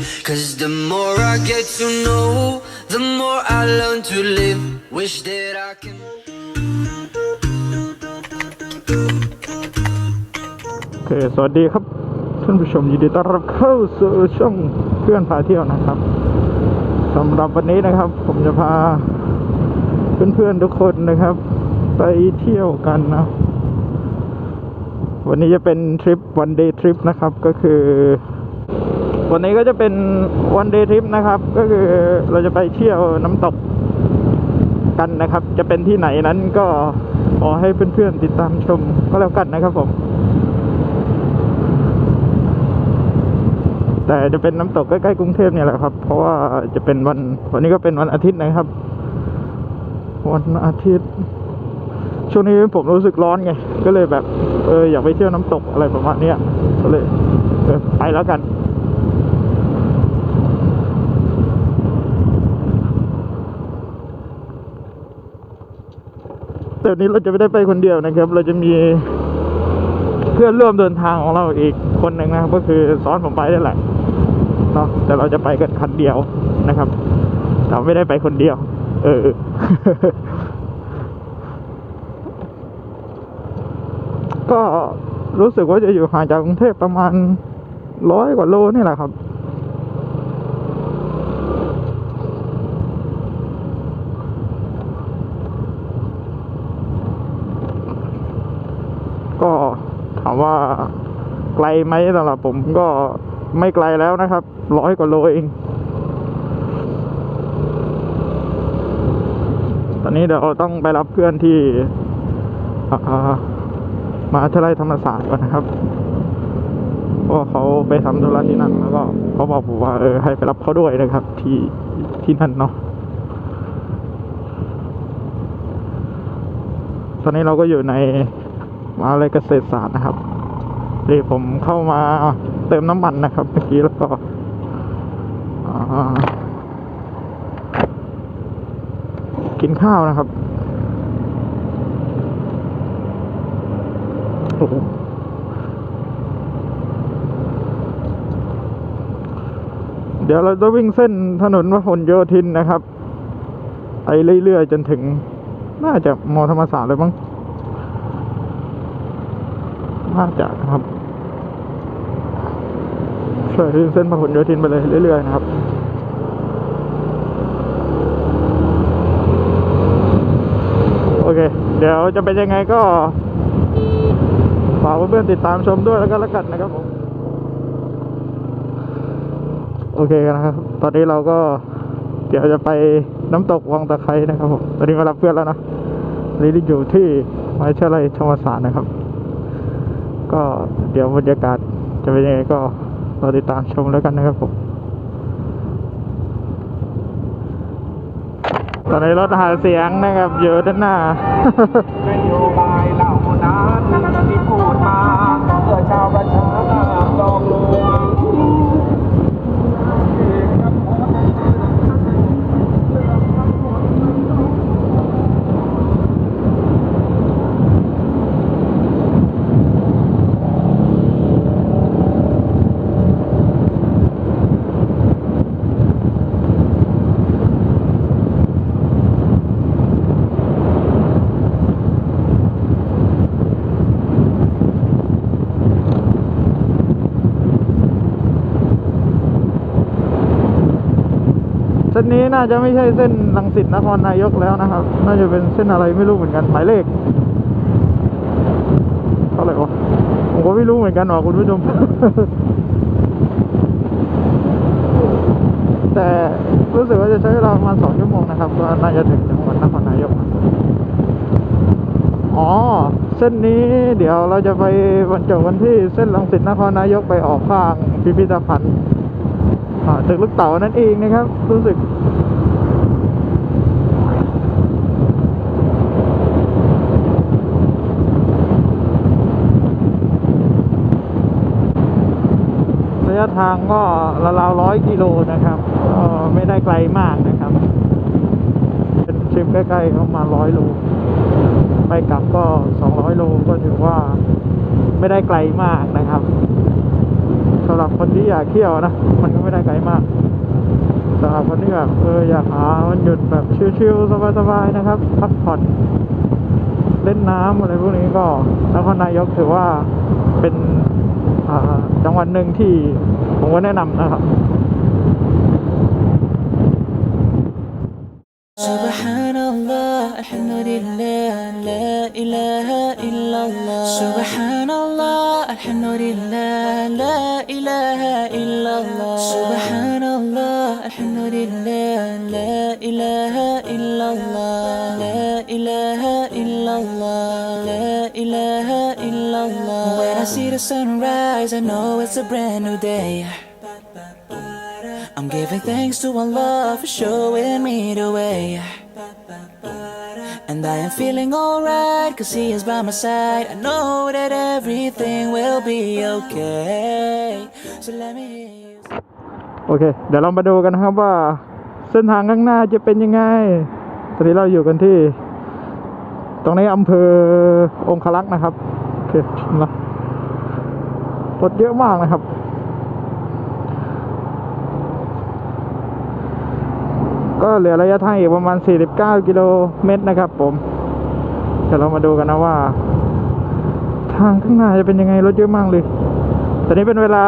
Cause the more I get to know, the more I learn to live. Wish that I can. โอเคสวัสดีครับท่านผู้ชมยินดีต้อนรับเข้าสู่ช่องเพื่อนพาเที่ยวนะครับสำหรับวันนี้นะครับ ผมจะพาเพื่อนๆทุกคนนะครับ ไปเที่ยวกันนะวันนี้จะเป็นทริปวันเดย์ทริปนะครับก็คือ วันนี้ก็จะเป็นวันเดย์ทริปนะครับ ก็คือเราจะไปเที่ยวน้ำตกกันนะครับ จะเป็นที่ไหนนั้นก็ขอให้เพื่อนๆติดตามชมก็แล้วกันนะครับผม แต่จะเป็นน้ำตกใกล้ๆกรุงเทพเนี่ยแหละครับ เพราะว่าจะเป็นวันวันนี้ก็เป็นวันอาทิตย์นะครับ วันอาทิตย์ ช่วงนี้ผมรู้สึกร้อนไง ก็เลยแบบ เอออยากไปเที่ยวน้ำตกอะไรประมาณนี้ก็เลยไปแล้วกัน แต่วันนี้เราจะไม่ได้ไปคนเดียวนะครับ เราจะมีเพื่อนร่วมเดินทางของเราอีกคนหนึ่งนะครับ ก็คือซ้อนผมไปได้แหละเนาะแต่เราจะไปกันคันเดียวนะครับ เราไม่ได้ไปคนเดียว เออก็รู้สึกว่าจะอยู่ห่างจากกรุงเทพประมาณร้อยกว่าโลนี่แหละครับ ก็ถาม ว่าไกลไหมสำหรับผมก็ไม่ไกลแล้วนะครับ ร้อยกว่าโลเอง ตอนนี้เดี๋ยวต้องไปรับเพื่อนที่มาทยาลัยธรรมศาสตร์ก่อนนะครับเพราะเขาไปทำธุระที่นั่นแล้วก็เขาบอกผมว่าเออให้ไปรับเขาด้วยนะครับ ที่ที่นั่นเนาะตอนนี้เราก็อยู่ใน มหาวิทยาลัยเกษตรศาสตร์นะครับนี่ผมเข้ามาเติมน้ำมันนะครับ เมื่อกี้แล้วก็กินข้าวนะครับเดี๋ยวเราจะวิ่งเส้นถนนพหลโยธินนะครับ ไปเรื่อยๆจนถึง น่าจะมอธรรมศาสตร์เลยมั้ง น่าจะนะครับใช่เส้นพหลโยธินไปเลยเรื่อยๆนะครับโอเค เดี๋ยวจะเป็นยังไงก็ฝากเพื่อนๆติดตามชมด้วยแล้วก็แล้วกันนะครับผมโอเคนะครับ ตอนนี้เราก็เดี๋ยวจะไปน้ำตกวังตะไคร้นะครับผม ตอนนี้มารับเพื่อนแล้วนะตอนนี้อยู่ที่มหาวิทยาลัยธรรมศาสตร์นะครับ ก็เดี๋ยวบรรยากาศจะเป็นยังไงก็รอติดตามชมแล้วกันนะครับผมตอนนี้รถหาเสียงนะครับอยู่ด้านหน้านโยบายเหล่านั้นที่พูดมาเพื่อชาวประชาลองลวง เส้นนี้น่าจะไม่ใช่เส้นลังสิตนครนายกแล้วนะครับ น่าจะเป็นเส้นอะไรไม่รู้เหมือนกันหมายเลขเท่าไหร่วะผมก็ไม่รู้เหมือนกันหรอกคุณผู้ชมแต่รู้สึกว่าจะใช้เวลาประมาณสองชั่วโมงนะครับก็น่าจะถึงจังหวัดนครนายกอ๋อ เส้นนี้เดี๋ยวเราจะไปบรรจบกันที่เส้นลังสิตนครนายกไปออกข้างพิพิธภัณฑ์ อ่าตึกลูกเต๋านั่นเองนะครับ รู้สึกระยะทางก็ราวๆร้อยกิโลนะครับก็ไม่ได้ไกลมากนะครับเป็นทริปใกล้ๆประมาร้อยโล ไปกลับก็สองร้อยโลก็ถือว่าไม่ได้ไกลมากนะครับ สำหรับคนที่อยากเที่ยวนะ มันก็ไม่ได้ไกลมากสำหรับคนที่แบบเอออยากหาวันหยุดแบบชิลๆสบายๆนะครับ พักผ่อน เล่นน้ำอะไรพวกนี้ก็นครนายกถือว่าเป็นอ่าจังหวัดหนึ่งที่ผมก็แนะนำนะครับ سبحان الله الحمد لله لا إله إلا الله سبحان الله Subhanallah, Alhamdulillah, la ilaha illallah. La ilaha illallah, la ilaha illallah. When I see the sunrise, I know it's a brand new day. I'm giving thanks to Allah for showing me the way. And I am feeling alright, cause He is by my side. I know that everything will be okay. So let me hear you. โอเค เดี๋ยวเรามาดูกันนะครับว่า เส้นทางข้างหน้าจะเป็นยังไง ตอนนี้เราอยู่กันที่ ตรงนี้อำเภอองคลักษ์นะครับ โอเคถึงแล้วรถเยอะมากนะครับ ก็เหลือระยะทางอีกประมาณ 49 กิโลเมตรนะครับผมเดี๋ยวเรามาดูกันนะว่า ทางข้างหน้าจะเป็นยังไงรถเยอะมากเลย ตอนนี้เป็นเวลา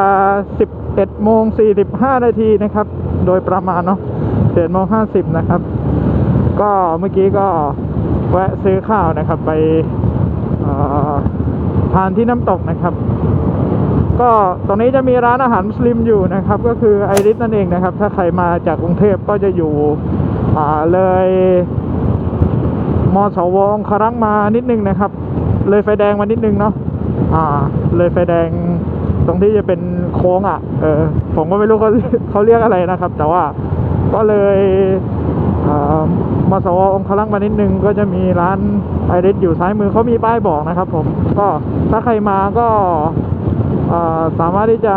11โมง45 นาทีนะครับ โดยประมาณเนาะ11โมง50 นะครับ ก็เมื่อกี้ก็แวะซื้อข้าวนะครับ ไปทานที่น้ำตกนะครับ ก็ตรงนี้จะมีร้านอาหารมุสลิมอยู่นะครับ ก็คือไอริสนั่นเองนะครับ ถ้าใครมาจากกรุงเทพก็จะอยู่อ่าเลยมสวองครังมานิดนึงนะครับ เลยไฟแดงมานิดนึงเนาะอ่า เลยไฟแดงตรงที่จะเป็นโค้งอะ เออ ผมก็ไม่รู้เขาเขาเรียกอะไรนะครับ แต่ว่าก็เลยอ่ามสวองคารังมานิดนึงก็จะมีร้านไอริสอยู่ซ้ายมือเขามีป้ายบอกนะครับ ผมก็ถ้าใครมาก็ สามารถที่จะ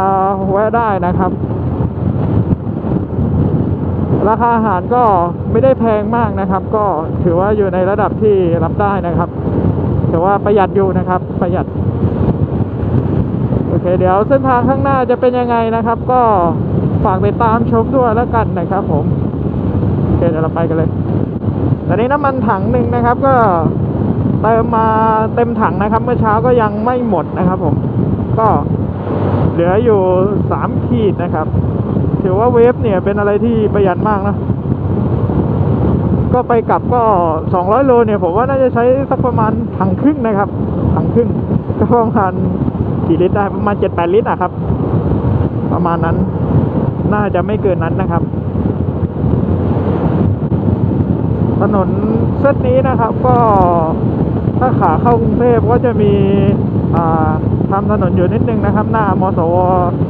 แวะได้นะครับ ราคาอาหารก็ไม่ได้แพงมากนะครับ ก็ถือว่าอยู่ในระดับที่รับได้นะครับถือว่าประหยัดอยู่นะครับ ประหยัดโอเค เดี๋ยวเส้นทางข้างหน้าจะเป็นยังไงนะครับ ก็ฝากติดตามชมด้วยแล้วกันนะครับ ผมโอเคเดี๋ยวเราไปกันเลยตอนนี้น้ำมันถังหนึ่งนะครับ ก็เติมมาเต็มถังนะครับ เมื่อเช้าก็ยังไม่หมดนะครับ ผม ก็ เหลืออยู่สามขีดนะครับ ถือว่าเวฟเนี่ยเป็นอะไรที่ประหยัดมากนะ ก็ไปกลับก็ 200 โลเนี่ยผมว่าน่าจะใช้สักประมาณถังครึ่งนะครับ ถังครึ่งก็ประมาณกี่ลิตรได้ประมาณ 7-8 ลิตรอะครับ ประมาณนั้นน่าจะไม่เกินนั้นนะครับ ถนนเส้นนี้นะครับก็ถ้าขาเข้ากรุงเทพก็จะมี ทำถนนอยู่นิดนึงนะครับ หน้ามสว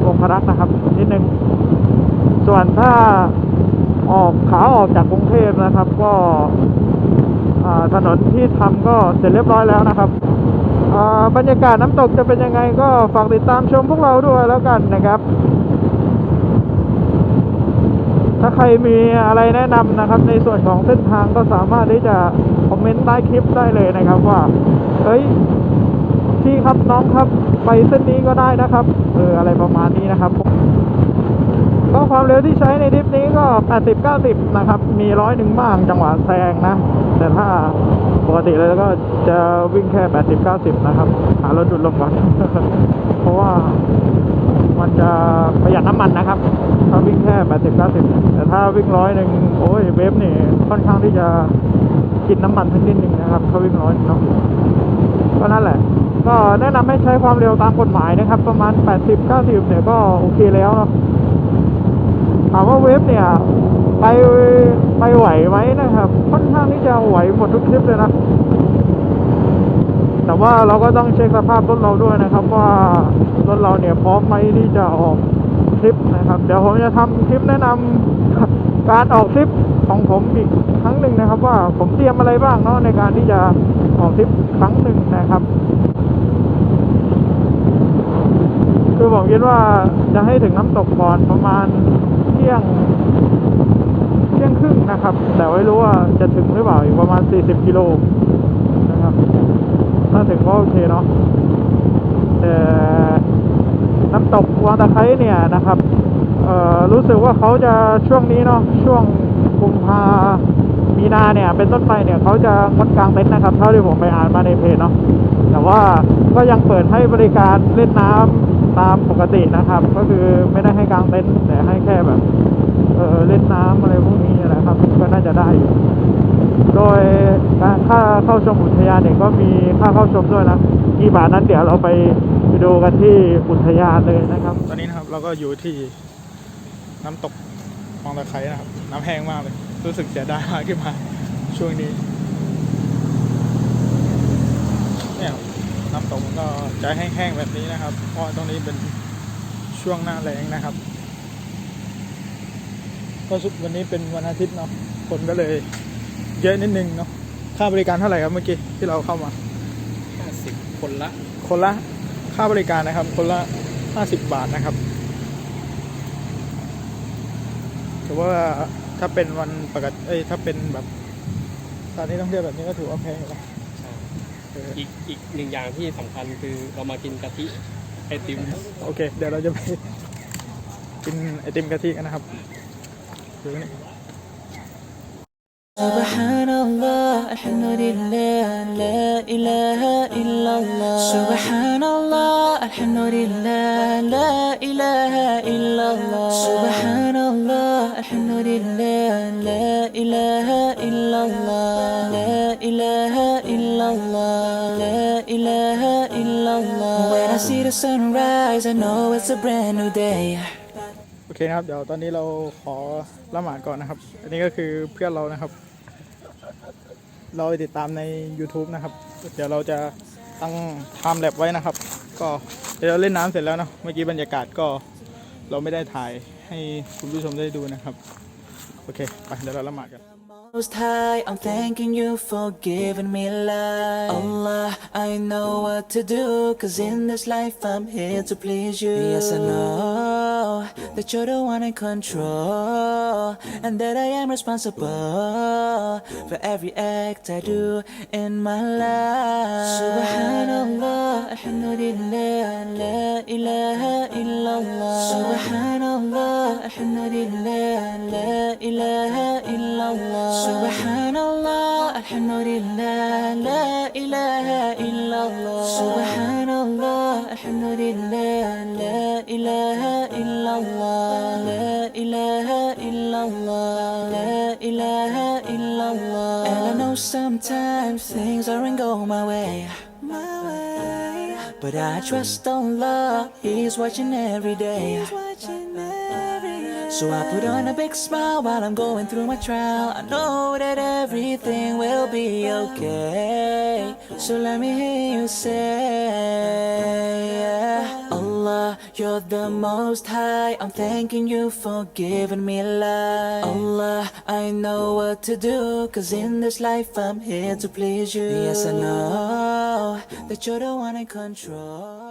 องครักษ์นะครับ นิดนึง ส่วนถ้าออกขาออกจากกรุงเทพนะครับ ก็ถนนที่ทำก็เสร็จเรียบร้อยแล้วนะครับบรรยากาศน้ำตกจะเป็นยังไงก็ฝากติดตามชมพวกเราด้วยแล้วกันนะครับ ถ้าใครมีอะไรแนะนำนะครับ ในส่วนของเส้นทางก็สามารถที่จะคอมเมนต์ใต้คลิปได้เลยนะครับว่าเอ้ย พี่ครับน้องครับไปเส้นนี้ก็ได้นะครับเอออะไรประมาณนี้นะครับก็ความเร็วที่ใช้ในทริปนี้ก็ 80 90 นะครับ มีร้อยหนึ่งบ้างจังหวะแซงนะ แต่ถ้าปกติแล้วก็จะวิ่งแค่ 80 90 นะครับ หารถดุดลงก่อน เพราะว่ามันจะประหยัดน้ำมันนะครับ ถ้าวิ่งแค่ 80 90 แต่ถ้าวิ่งร้อยหนึ่งโอ้ยเวฟนี่ค่อนข้างที่จะกินน้ำมันทั้งนิดนึงนะครับ ถ้าวิ่งร้อยเนาะ ก็นั่นแหละ ก็แนะนำให้ใช้ความเร็วตามกฎหมายนะครับ ประมาณ 80 90 เนี่ยก็โอเคแล้วเนาะถามว่าเวฟเนี่ย ไปไปไหวไหมนะครับค่อนข้างที่จะไหวหมดทุกคลิปเลยนะแต่ว่าเราก็ต้องเช็คสภาพรถเราด้วยนะครับ ว่ารถเราเนี่ยพร้อมไหมที่จะออกทริปนะครับ เดี๋ยวผมจะทำคลิปแนะนำ การออกทริปของผมอีกครั้งหนึ่งนะครับ ว่าผมเตรียมอะไรบ้างเนาะในการที่จะออกทริปครั้งหนึ่งนะครับ คือผมคิดว่าจะให้ถึงน้ำตกก่อนประมาณเที่ยงเที่ยงครึ่งนะครับ แต่ไม่รู้ว่าจะถึงหรือเปล่าอีกประมาณ 40 กิโลนะครับ ถ้าถึงก็โอเคเนาะแต่น้ำตกวังตะไคร้เนี่ยนะครับ รู้สึกว่าเขาจะช่วงนี้เนาะช่วงกุมภามีนาเนี่ย เป็นต้นไปเนี่ยเขาจะงดกลางเต็นท์นะครับ เท่าที่ผมไปอ่านมาในเพจเนาะแต่ว่าก็ยังเปิดให้บริการเล่นน้ำตามปกตินะครับ ก็คือไม่ได้ให้กลางเต็นท์แต่ให้แค่แบบเออเล่นน้ำอะไรพวกนี้นะครับ ก็น่าจะได้ โดยการค่าเข้าชมอุทยานเนี่ยก็มีค่าเข้าชมด้วยนะกี่บาทนั้นเดี๋ยวเราไปไปดูกันที่อุทยานเลยนะครับ ตอนนี้นะครับเราก็อยู่ที่ น้ำตกคลองตะไคร้นะครับ น้ำแห้งมากเลย รู้สึกเสียดายมากที่มา ช่วงนี้เนี่ยครับน้ำตกมันก็จะแห้งๆแบบนี้นะครับ เพราะตรงนี้เป็นช่วงหน้าแรงนะครับ ก็สุดวันนี้เป็นวันอาทิตย์เนาะคนก็เลยเยอะนิดนึงเนาะค่าบริการเท่าไหร่ครับเมื่อกี้ที่เราเข้ามา50คนละ คนละค่าบริการนะครับ คนละห้าสิบบาทนะครับ ถือว่าถ้าเป็นวันปกติเอ้ยถ้าเป็นแบบสถานที่ท่องเที่ยวแบบนี้ก็ถือว่าแพงอยู่นะเออ อีกอีกหนึ่งอย่างที่สำคัญคือเรามากินกะทิไอติม โอเค เดี๋ยวเราจะไปกินไอติมกะทิกันนะครับดูนี่ سبحان الله الحمد لله لا إله إلا الله سبحان الله الحمد لله لا إله إلا الله سبحان الله الحمد لله لا إله إلا الله لا إله إلا الله لا إله إلا الله When I see the sunrise I know it's a brand new day โอเคนะครับ เดี๋ยวตอนนี้เราขอละหมาดก่อนนะครับ อันนี้ก็คือเพื่อนเรานะครับ เราไปติดตามใน YouTube นะครับ เดี๋ยวเราจะตั้ง time lapse ไว้นะครับ ก็เดี๋ยวเราเล่นน้ำเสร็จแล้วเนาะ เมื่อกี้บรรยากาศก็เราไม่ได้ถ่ายให้คุณผู้ชมได้ดูนะครับ โอเค ไป เดี๋ยวเราละหมาดกัน Most High, I'm thanking you for giving me life. Allah, I know what to do, cause in this life I'm here to please you. Yes, I know that you're the one in control, and that I am responsible for every act I do in my life. Subhanallah, alhamdulillah, la ilaha illallah. Subhanallah, alhamdulillah, la ilaha illallah. Subhanallah, alhamdulillah, la ilaha illallah. Subhanallah, alhamdulillah, la ilaha illallah. La ilaha illallah, la ilaha illallah. And I know sometimes things aren't going my way. My way. But I trust Allah, He's watching every day. So I put on a big smile while I'm going through my trial. I know that everything will be okay. So let me hear you say, Allah, you're the most high. I'm thanking you for giving me life. Allah, I know what to do. Cause in this life I'm here to please you. Yes, I know that you're the one in control.